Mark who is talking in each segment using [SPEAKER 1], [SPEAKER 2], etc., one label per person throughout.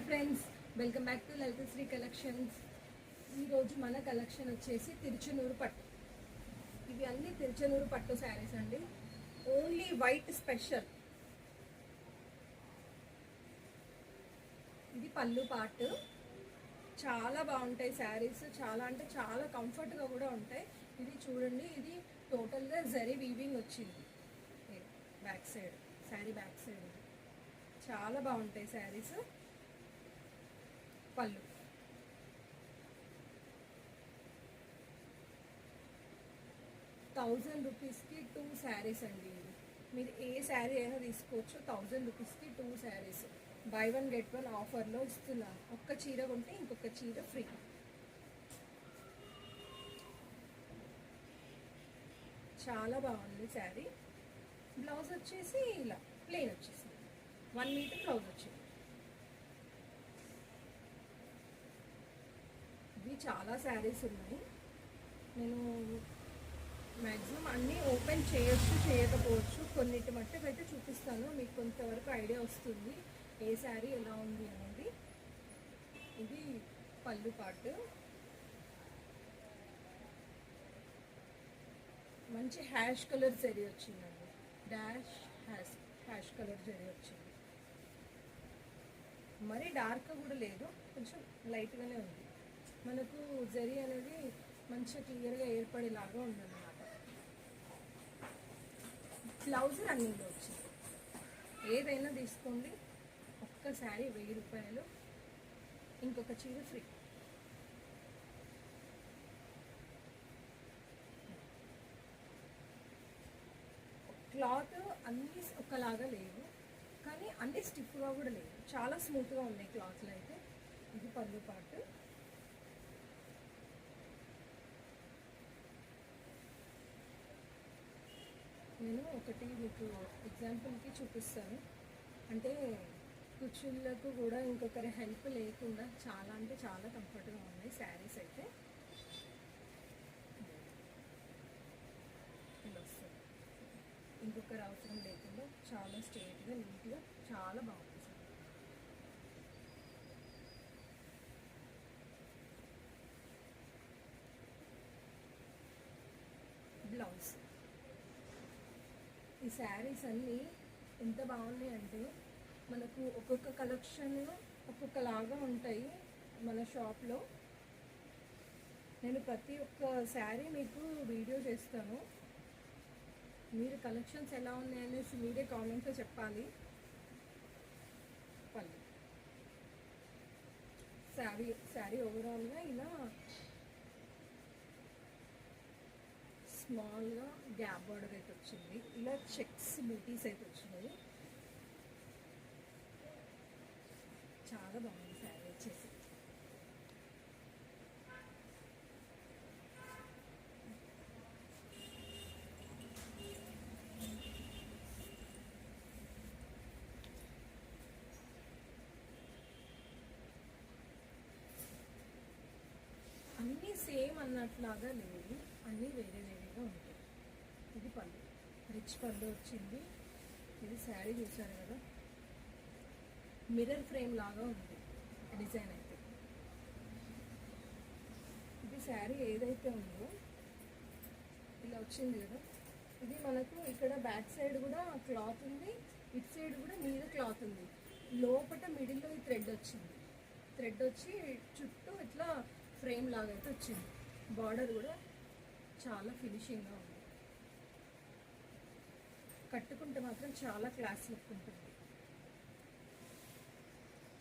[SPEAKER 1] Hi friends welcome back to Lalithasri collections. ఈరోజు మన collection వచ్చేసి తిరుచనూరు పట్టు. ఇవి అన్నీ తిరుచనూరు పట్టు శారీస్ అండి. Only white special. ఇది పళ్ళు పాటు. చాలా బాగుంటాయి శారీస్. చాలా అంటే చాలా కంఫర్ట్గా కూడా ఉంటాయి. ఇది చూడండి ఇది టోటల్గా జరీ వీవింగ్ వచ్చింది. Back side saree back side చాలా బాగుంటాయి శారీస్. పళ్ళు థౌజండ్ రూపీస్కి టూ శారీస్ అండి ఇది మీరు ఏ శారీ అయినా తీసుకోవచ్చు థౌజండ్ రూపీస్కి two sarees. Buy one get one ఆఫర్లో ఇస్తున్నాను ఒక్క చీర కొంటే ఇంకొక చీర ఫ్రీ. చాలా బాగుంది శారీ. బ్లౌజ్ వచ్చేసి ఇలా ప్లెయిన్ వచ్చేసింది. వన్ మీటర్ బ్లౌజ్ వచ్చింది ఇవి చాలా శారీస్ ఉన్నాయి. నేను మ్యాక్సిమం అన్నీ ఓపెన్ చేయొచ్చు చేయకపోవచ్చు. కొన్నిటి మట్టుకు అయితే చూపిస్తాను. మీకు కొంతవరకు ఐడియా వస్తుంది. ఏ శారీ ఎలా ఉంది అనేది. ఇది పళ్ళు పాటు. మంచి హ్యాష్ కలర్ జరీ వచ్చిందండి. Dash hash hash colour zari వచ్చింది. మరీ డార్క్ కూడా లేదు. కొంచెం లైట్గానే ఉంది. మనకు జరీ అనేది మంచిగా క్లియర్గా ఏర్పడేలాగా ఉందన్నమాట. బ్లౌజ్ రన్నింగ్లో వచ్చింది. ఏదైనా తీసుకోండి. ఒక్క శారీ వెయ్యి రూపాయలు. ఇంకొక చీర ఫ్రీ. క్లాత్ అన్నీ ఒకలాగా లేవు. కానీ అన్నీ స్టిఫ్గా కూడా లేవు. చాలా స్మూత్గా ఉన్నాయి క్లాత్లు అయితే ఇది పళ్ళు పాటు. నేను ఒకటి మీకు ఎగ్జాంపుల్కి చూపిస్తాను. అంటే కుర్చీలకు కూడా ఇంకొకరి హెల్ప్ లేకుండా చాలా అంటే చాలా కంఫర్ట్గా ఉన్నాయి శారీస్ అయితే. ఇలా వస్తుంది. ఇంకొకరు అవసరం లేకుండా చాలా స్ట్రేట్గా నీట్గా చాలా బాగుంది సార్ బ్లౌజ్ ఈ శారీస్ అన్నీ ఎంత బాగున్నాయి అంటే మనకు ఒక్కొక్క కలెక్షన్ ఒక్కొక్కలాగా ఉంటాయి మన షాప్లో నేను ప్రతి ఒక్క శారీ మీకు వీడియో చేస్తాను. మీరు కలెక్షన్స్ ఎలా ఉన్నాయనేసి మీరే కామెంట్లో చెప్పాలి. పళ్ళు. శారీ శారీ ఓవరాల్గా ఇలా స్మాల్గా గ్యాప్ బార్డర్ అయితే వచ్చింది. ఇలా చెక్స్ బూటీస్ అయితే వచ్చినాయి. చాలా బాగుంది శారీ వచ్చేసి. అన్నీ సేమ్ అన్నట్లాగా లేవు. అన్నీ వేరే వేరే ఇది పళ్ళు రిచ్ పళ్ళు వచ్చింది. ఇది శారీ చూసారు కదా? మిర్రర్ ఫ్రేమ్ లాగా ఉంది. డిజైన్ అయితే. ఇది శారీ ఏదైతే ఉందో ఇలా వచ్చింది కదా? ఇది మనకు ఇక్కడ బ్యాక్ సైడ్ కూడా క్లాత్ ఉంది. ఇట్ సైడ్ కూడా మీద క్లాత్ ఉంది. లోపల మిడిల్లో ఈ థ్రెడ్ వచ్చింది. థ్రెడ్ వచ్చి చుట్టూ ఇట్లా ఫ్రేమ్ లాగా అయితే వచ్చింది. బార్డర్ కూడా చాలా ఫినిషింగ్గా ఉంది. కట్టుకుంటే మాత్రం చాలా క్లాస్ లుక్ ఉంటుంది.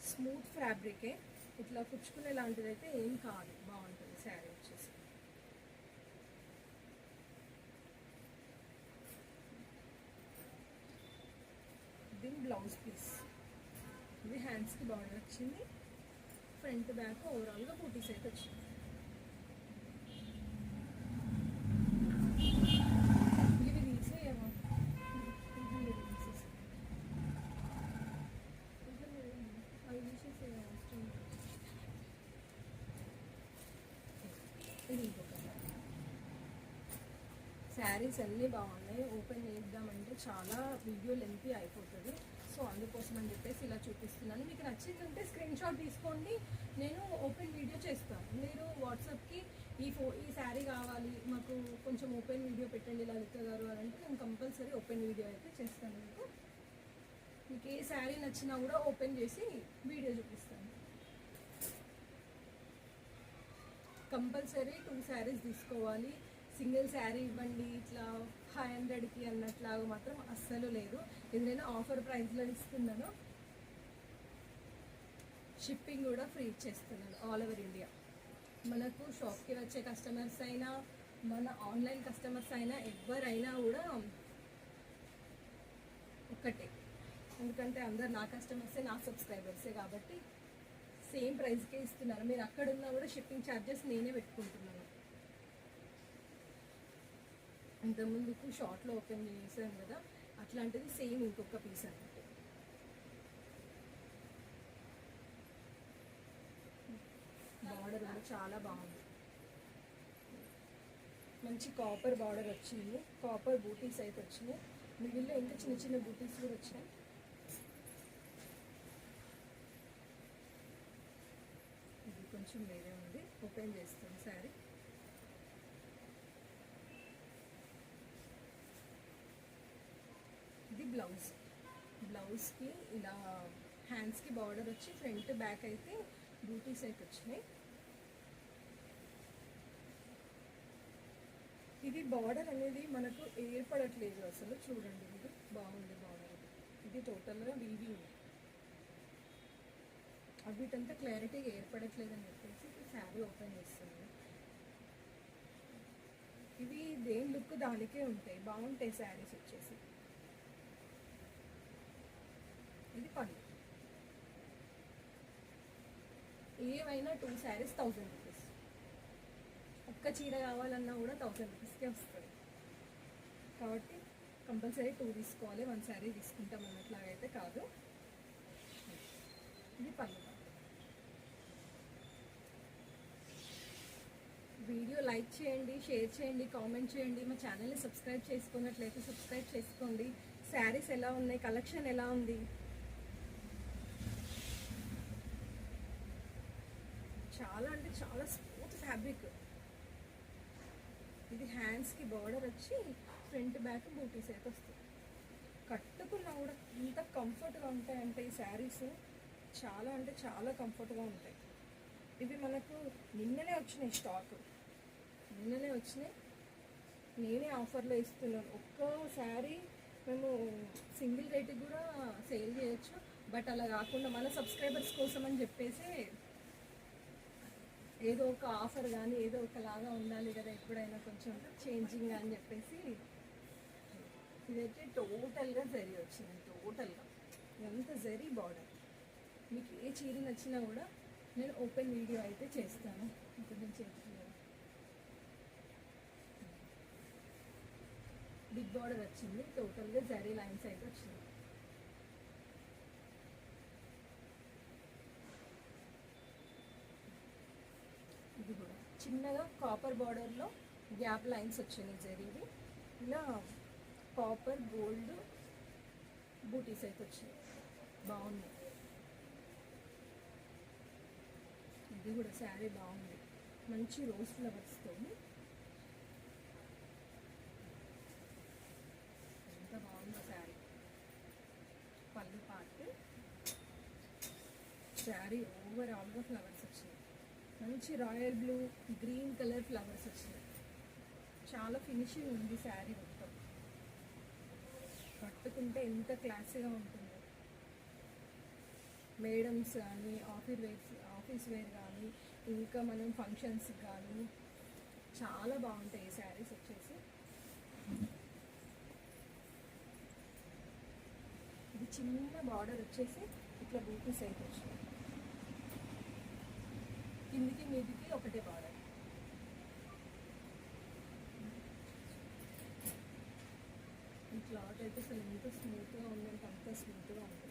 [SPEAKER 1] స్మూత్ ఫ్యాబ్రికే ఇట్లా కుచ్చుకునే లాంటిది అయితే ఏం కాదు. బాగుంటుంది శారీ వచ్చేసి. దీని బ్లౌజ్ పీస్ ఇది హ్యాండ్స్కి బార్డర్ వచ్చింది ఫ్రంట్ బ్యాక్ ఓవరాల్గా బూటీస్ అయితే వచ్చింది ఇవి తీసేయమా అవి తీసేసేయమా ఇది ఇంకొక శారీస్ అన్నీ బాగున్నాయి. ఓపెన్ చేద్దామంటే చాలా వీడియో లెంతీ అయిపోతుంది. సో అందుకోసం అని చెప్పేసి ఇలా చూపిస్తున్నాను. మీకు నచ్చిందంటే స్క్రీన్ షాట్ తీసుకోండి. నేను ఓపెన్ వీడియో చేస్తాను. మీరు వాట్సాప్కి ఈ ఫో ఈ శారీ కావాలి మాకు కొంచెం ఓపెన్ వీడియో పెట్టండి లలిత గారు అని అంటే నేను కంపల్సరీ ఓపెన్ వీడియో అయితే చేస్తాను మీకు. మీకు ఏ శారీ నచ్చినా కూడా ఓపెన్ చేసి వీడియో చూపిస్తాను. కంపల్సరీ టూ శారీస్ తీసుకోవాలి. సింగిల్ శారీ ఇవ్వండి ఇట్లా ఫైవ్ హండ్రెడ్కి అన్నట్లాగా మాత్రం అస్సలు లేదు. ఇది నేను ఆఫర్ ప్రైస్లో ఇస్తున్నాను. షిప్పింగ్ కూడా ఫ్రీ ఇచ్చేస్తున్నాను ఆల్ ఓవర్ ఇండియా మనకు షాప్కి వచ్చే కస్టమర్స్ అయినా మన ఆన్లైన్ కస్టమర్స్ అయినా ఎవరైనా కూడా ఒక్కటే. ఎందుకంటే అందరు నా కస్టమర్సే నా సబ్స్క్రైబర్సే కాబట్టి సేమ్ ప్రైస్కే ఇస్తున్నారు మీరు అక్కడ ఉన్నా కూడా షిప్పింగ్ ఛార్జెస్ నేనే పెట్టుకుంటున్నాను ఇంతకుముందుకు షార్ట్లో ఓపెన్ చేసాం కదా అట్లాంటిది సేమ్ ఇంకొక పీస్ అనమాట. బార్డర్ కూడా చాలా బాగుంది. మంచి కాపర్ బార్డర్ వచ్చింది. కాపర్ బూటీస్ అయితే వచ్చినాయి మిడిల్లో ఇంకా చిన్న చిన్న బూటీస్ కూడా వచ్చాయి ఇది కొంచెం వేరే ఉంది. ఓపెన్ చేస్తాను సారీ ఇది బ్లౌజ్ బ్లౌజ్కి ఇలా హ్యాండ్స్కి బార్డర్ వచ్చి ఫ్రంట్ బ్యాక్ అయితే బ్యూటీస్ అయితే వచ్చినాయి. ఇది బార్డర్ అనేది మనకు ఏర్పడట్లేదు అసలు. చూడండి ఇది బాగుంది బార్డర్ ఇది. టోటల్గా వీవింగ్ వీటంతా క్లారిటీగా ఏర్పడట్లేదు అని చెప్పేసి శారీ ఓపెన్ చేస్తుంది. ఇవి దేని లుక్ దానికే ఉంటాయి. బాగుంటాయి శారీస్ వచ్చేసి. ఇది పళ్ళు. ఏవైనా టూ శారీస్ థౌజండ్ రూపీస్ ఒక్క చీర కావాలన్నా కూడా థౌజండ్ రూపీస్కే వస్తుంది. కాబట్టి కంపల్సరీ టూ తీసుకోవాలి వన్ శారీ తీసుకుంటాం అన్నట్లాగైతే కాదు. ఇది పళ్ళు. వీడియో లైక్ చేయండి షేర్ చేయండి కామెంట్ చేయండి. మా ఛానల్ని సబ్స్క్రైబ్ చేసుకున్నట్లయితే సబ్స్క్రైబ్ చేసుకోండి. శారీస్ ఎలా ఉన్నాయి? కలెక్షన్ ఎలా ఉంది? చాలా అంటే చాలా స్మూత్ ఫ్యాబ్రిక్ ఇది హ్యాండ్స్కి బార్డర్ వచ్చి ఫ్రంట్ బ్యాక్ బూటీ సేత వస్తుంది. కట్టుకున్నా కూడా ఇంత కంఫర్ట్గా ఉంటాయంటే ఈ శారీస్ చాలా అంటే చాలా కంఫర్ట్గా ఉంటాయి. ఇవి మనకు నిన్ననే వచ్చినాయి స్టాక్ నిన్ననే వచ్చినాయి. నేనే ఆఫర్లో ఇస్తున్నాను. ఒక్క శారీ మేము సింగిల్ రేట్కి కూడా సేల్ చేయొచ్చు. బట్ అలా కాకుండా మన సబ్స్క్రైబర్స్ కోసం అని చెప్పేసి ఏదో ఒక ఆఫర్ కానీ ఏదో ఒకలాగా ఉండాలి కదా ఎప్పుడైనా కొంచెం చేంజింగ్ అని చెప్పేసి ఇదైతే టోటల్గా జరి వచ్చింది టోటల్గా. ఎంత జరీ బార్డర్? మీకు ఏ చీర నచ్చినా కూడా నేను ఓపెన్ వీడియో అయితే చేస్తాను. ఇప్పుడు నేను చేస్తున్నాను బిగ్ బార్డర్ వచ్చింది టోటల్గా జరీ లైన్స్ అయితే వచ్చింది ఇది కూడా చిన్నగా కాపర్ బార్డర్లో గ్యాప్ లైన్స్ వచ్చినాయి జరిగి ఇలా కాపర్ గోల్డ్ బూటీస్ అయితే వచ్చినాయి. బాగున్నాయి. ఇది కూడా శారీ బాగుంది. మంచి రోజ్ ఫ్లవర్స్తో ఎంత బాగుందో శారీ. పళ్ళు పార్ట్ శారీ ఓవరాల్గా ఫ్లవర్స్ మంచి royal blue green colour flowers వచ్చినాయి. చాలా ఫినిషింగ్ ఉంది శారీ మొత్తం. కట్టుకుంటే ఎంత క్లాసీగా ఉంటుందో. మేడమ్స్ కానీ ఆఫీస్ వేర్ ఆఫీస్ వేర్ కానీ ఇంకా మనం ఫంక్షన్స్ కానీ చాలా బాగుంటాయి ఈ శారీస్ వచ్చేసి. ఇది చిన్న బార్డర్ వచ్చేసి ఇట్లా బూటీస్ అయితే మీదికి ఒకటే బార్డర్ ఈ క్లాత్ అయితే అసలు ఎంత స్మూత్గా ఉందంటే అంత స్మూత్గా ఉంటుంది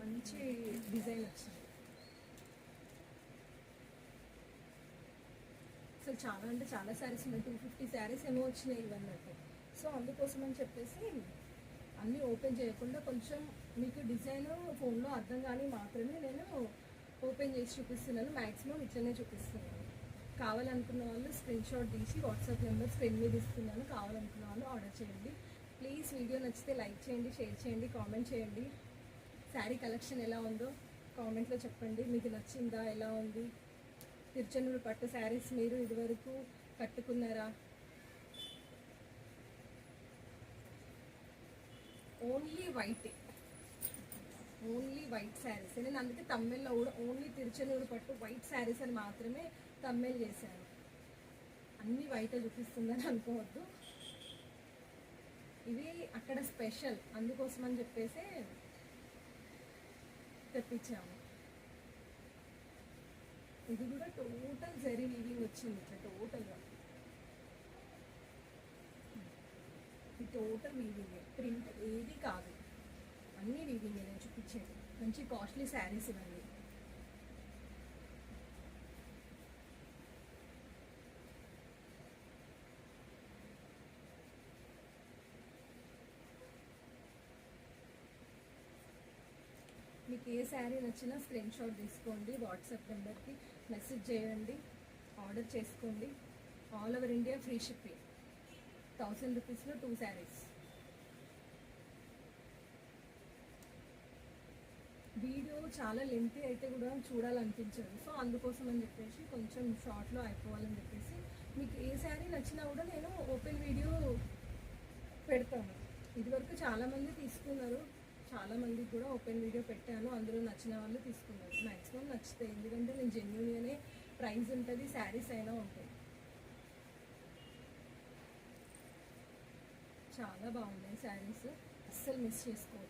[SPEAKER 1] మంచి డిజైన్ వచ్చింది. అసలు చాలా అంటే చాలా శారీస్ ఉన్నాయి. టూ ఫిఫ్టీ శారీస్ ఏమో వచ్చినాయి ఇవన్నట్టు సో అందుకోసం అని చెప్పేసి అన్నీ ఓపెన్ చేయకుండా కొంచెం మీకు డిజైన్ ఫోన్లో అర్థం కానీ మాత్రమే నేను చేసి చూపిస్తున్నాను. మ్యాక్సిమం ఇట్లనే చూపిస్తున్నాను. కావాలనుకున్న వాళ్ళు స్క్రీన్ షాట్ తీసి వాట్సాప్ నెంబర్ స్క్రీన్ మీద ఇస్తున్నాను. కావాలనుకున్న వాళ్ళు ఆర్డర్ చేయండి. ప్లీజ్ వీడియో నచ్చితే లైక్ చేయండి షేర్ చేయండి కామెంట్ చేయండి. శారీ కలెక్షన్ ఎలా ఉందో కామెంట్లో చెప్పండి. మీకు నచ్చిందా ఎలా ఉంది? తిరుచెన్నూరు పట్టు శారీస్ మీరు ఇదివరకు కట్టుకున్నారా? Only white only white sarees. నేను అందుకే తమిళ్ళో కూడా ఓన్లీ తిరుచెనూరు పట్టు వైట్ శారీస్ అని మాత్రమే తమిళ్ చేశాను. అన్నీ వైట్ చూపిస్తుందని అనుకోవద్దు. ఇవి అక్కడ స్పెషల్. అందుకోసం అని చెప్పేసి తెప్పించాము. ఇది కూడా టోటల్ జరీ వీవింగ్ వచ్చింది ఇట్లా టోటల్గా. ఇది టోటల్ వీవింగ్ ప్రింట్ ఏది కాదు. అన్నీ వీవింగ్ నేను చూపించేది మంచి కాస్ట్లీ శారీస్ ఇవన్నీ మీకు ఏ శారీ నచ్చినా స్క్రీన్ షాట్ తీసుకోండి వాట్సాప్ నెంబర్కి మెసేజ్ చేయండి ఆర్డర్ చేసుకోండి. All over India free shipping thousand రూపీస్లో టూ శారీస్ వీడియో చాలా లెంతీ అయితే కూడా చూడాలనిపించదు. సో అందుకోసం అని చెప్పేసి కొంచెం షార్ట్లో అయిపోవాలని చెప్పేసి మీకు ఏ శారీ నచ్చినా కూడా నేను ఓపెన్ వీడియో పెడతాను. ఇదివరకు చాలామంది తీసుకున్నారు. చాలా మందికి కూడా ఓపెన్ వీడియో పెట్టాను. అందులో నచ్చిన వాళ్ళు తీసుకున్నారు. మ్యాక్సిమం నచ్చుతాయి ఎందుకంటే నేను జెన్యున్గానే ప్రైస్ ఉంటుంది శారీస్ అయినా ఉంటాయి. చాలా బాగున్నాయి శారీస్. అస్సలు మిస్ చేసుకోవాలి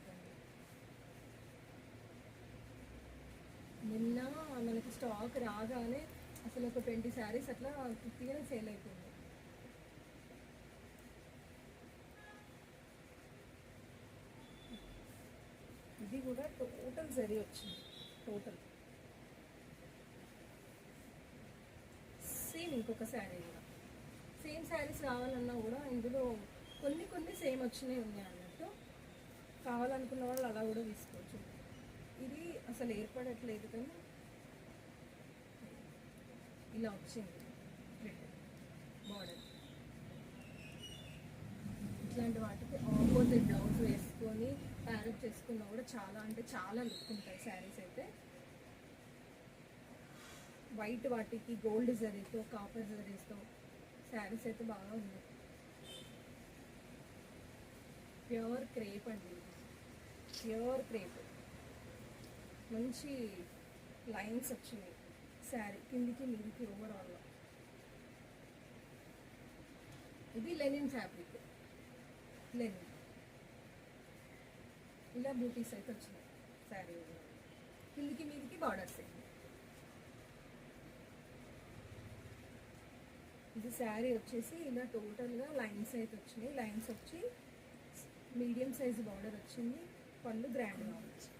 [SPEAKER 1] నిన్న మనకి స్టాక్ రాగానే అసలు ఒక ట్వంటీ శారీస్ అట్లా క్విక్గా సేల్ అయిపోయింది. ఇది కూడా టోటల్ సరి వచ్చింది టోటల్ సేమ్ ఇంకొక శారీ కూడా. సేమ్ శారీస్ కావాలన్నా కూడా ఇందులో కొన్ని కొన్ని సేమ్ వచ్చినాయి ఉన్నాయి అన్నట్టు. కావాలనుకున్న వాళ్ళు అలా కూడా తీసుకోవచ్చు. ఇది అసలు ఏర్పడట్లేదు కానీ ఇలా వచ్చింది. బార్డర్ ఇట్లాంటి వాటికి ఆపోజిట్ బ్లౌజ్ వేసుకొని ప్యారప్ చేసుకున్నా కూడా చాలా అంటే చాలా లుక్ ఉంటాయి శారీస్ అయితే. వైట్ వాటికి గోల్డ్ జరీతో కాపర్ జరీతో శారీస్ అయితే బాగా ఉన్నాయి ప్యూర్ క్రేప్ అండి ప్యూర్ క్రేప్ మంచి లైన్స్ వచ్చినాయి. శారీ కిందికి మీదికి ఓవరాల్లో ఇది లెనిన్ ఫ్యాబ్రిక్. లెనిన్. ఇలా బూటీస్ అయితే వచ్చినాయి శారీ కిందికి మీదికి బార్డర్స్ ఇది శారీ వచ్చేసి ఇలా టోటల్గా లైన్స్ అయితే వచ్చినాయి. లైన్స్ వచ్చి మీడియం సైజ్ బార్డర్ వచ్చింది. పళ్ళు గ్రాండ్గా వచ్చింది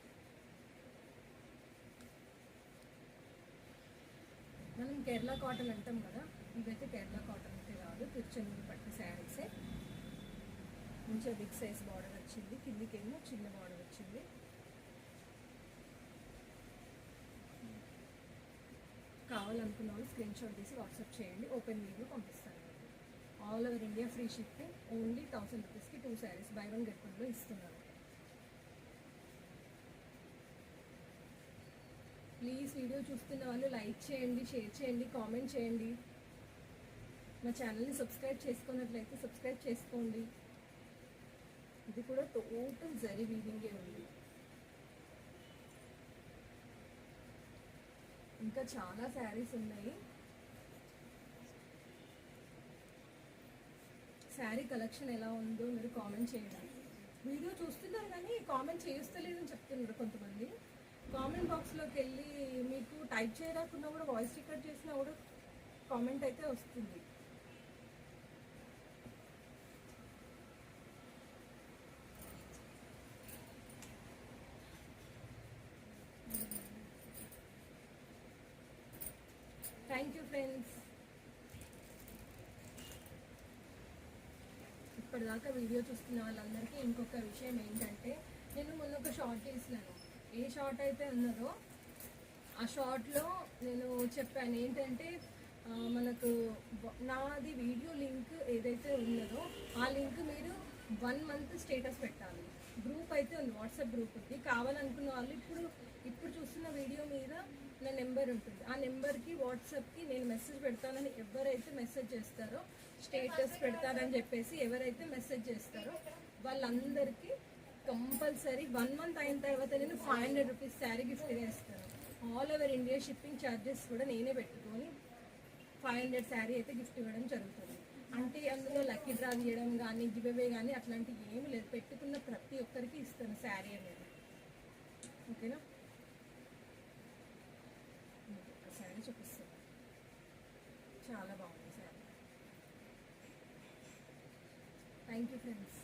[SPEAKER 1] మనం కేరళ కాటన్ అంటాం కదా ఇవైతే కేరళ కాటన్ అయితే కాదు. తిరుచెన్నూరు పట్టు శారీసే. మంచిగా బిగ్ సైజ్ బార్డర్ వచ్చింది. కిందికేమో చిన్న బార్డర్ వచ్చింది. కావాలనుకున్న వాళ్ళు స్క్రీన్ షాట్ తీసి వాట్సాప్ చేయండి. ఓపెన్ వీడియో పంపిస్తాను. All over India free shipping. Only thousand రూపీస్కి two sarees buy one get వన్లో ఇస్తున్నాను ప్లీజ్ వీడియో చూస్తున్న వాళ్ళు లైక్ చేయండి షేర్ చేయండి కామెంట్ చేయండి. మా ఛానల్ని సబ్స్క్రైబ్ చేసుకున్నట్లయితే సబ్స్క్రైబ్ చేసుకోండి. ఇది కూడా టోటల్ జరీ వీవింగే ఉంది. ఇంకా చాలా శారీస్ ఉన్నాయి. శారీ కలెక్షన్ ఎలా ఉందో మీరు కామెంట్ చేయండి. వీడియో చూస్తున్నారు కానీ కామెంట్ చేస్తలేదని చెప్తున్నారు కొంతమంది. కామెంట్ బాక్స్లోకి వెళ్ళి మీకు టైప్ చేయకుండా కూడా వాయిస్ రికార్డ్ చేసినా కూడా కామెంట్ అయితే వస్తుంది. థ్యాంక్ యూ ఫ్రెండ్స్ ఇప్పటిదాకా వీడియో చూస్తున్న వాళ్ళందరికీ ఇంకొక విషయం ఏంటంటే నేను మొన్న ఒక షార్ట్ చేసినాను ఏ షార్ట్ అయితే ఉన్నదో ఆ షార్ట్లో నేను చెప్పాను. ఏంటంటే మనకు నాది వీడియో లింక్ ఏదైతే ఉన్నదో ఆ లింక్ మీరు వన్ మంత్ స్టేటస్ పెట్టాలి. గ్రూప్ అయితే ఉంది వాట్సాప్ గ్రూప్ ఉంది. కావాలనుకున్న వాళ్ళు ఇప్పుడు ఇప్పుడు చూస్తున్న వీడియో మీద నా నెంబర్ ఉంటుంది. ఆ నెంబర్కి వాట్సాప్కి నేను మెసేజ్ పెడతానని ఎవరైతే మెసేజ్ చేస్తారో స్టేటస్ పెడతారని చెప్పేసి ఎవరైతే మెసేజ్ చేస్తారో వాళ్ళందరికీ కంపల్సరీ వన్ మంత్ అయిన తర్వాత నేను five hundred rupees saree gift ఇస్తాను all over India shipping charges కూడా నేనే పెట్టుకొని ఫైవ్ హండ్రెడ్ శారీ అయితే గిఫ్ట్ ఇవ్వడం జరుగుతుంది. అంటే అందులో లక్కీ డ్రా తీయడం కానీ గివ్వే కానీ అట్లాంటివి ఏమి లేదు. పెట్టుకున్న ప్రతి ఒక్కరికి ఇస్తాను శారీ అనేది. ఓకేనా? ఒక శారీ చూపిస్తాను. చాలా బాగుంది శారీ. Thank you friends